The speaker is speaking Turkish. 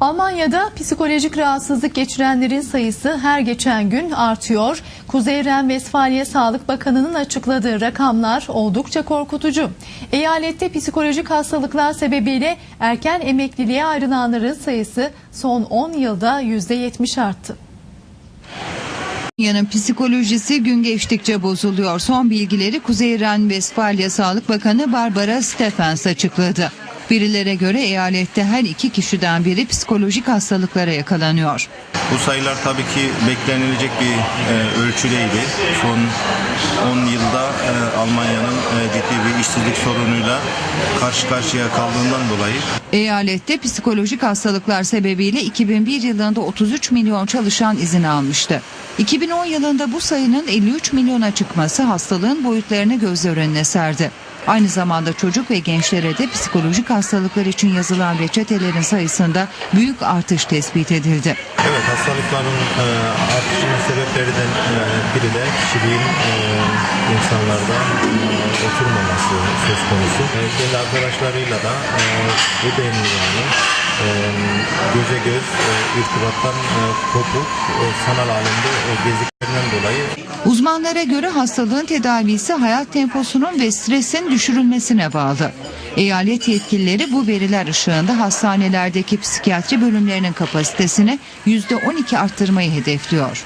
Almanya'da psikolojik rahatsızlık geçirenlerin sayısı her geçen gün artıyor. Kuzey Ren-Vesfalya Sağlık Bakanı'nın açıkladığı rakamlar oldukça korkutucu. Eyalette psikolojik hastalıklar sebebiyle erken emekliliğe ayrılanların sayısı son 10 yılda %70 arttı. Almanya'nın psikolojisi gün geçtikçe bozuluyor. Son bilgileri Kuzey Ren-Vesfalya Sağlık Bakanı Barbara Stephens açıkladı. Verilere göre eyalette her iki kişiden biri psikolojik hastalıklara yakalanıyor. Bu sayılar tabii ki beklenilecek bir e, ölçüdeydi. Son 10 yılda e, Almanya'nın e, ciddi bir işsizlik sorunuyla karşı karşıya kaldığından dolayı Eyalette psikolojik hastalıklar sebebiyle 2001 yılında 33 milyon çalışan izin almıştı. 2010 yılında bu sayının 53 milyona çıkması hastalığın boyutlarını gözler önüne serdi. Aynı zamanda çocuk ve gençlere de psikolojik hastalıklar için yazılan reçetelerin sayısında büyük artış tespit edildi. Evet hastalıkların e, artışının sebeplerinden e, biri de kişiliğin e, insanlarda e, oturmaması söz konusu. E, kendi arkadaşlarıyla da e, bu denli yani e, göze göz e, irtibattan e, kopuk e, sanal alemde e, gezdiklerinden dolayı Uzmanlara göre hastalığın tedavisi hayat temposunun ve stresin düşürülmesine bağlı. Eyalet yetkilileri bu veriler ışığında hastanelerdeki psikiyatri bölümlerinin kapasitesini %12 arttırmayı hedefliyor.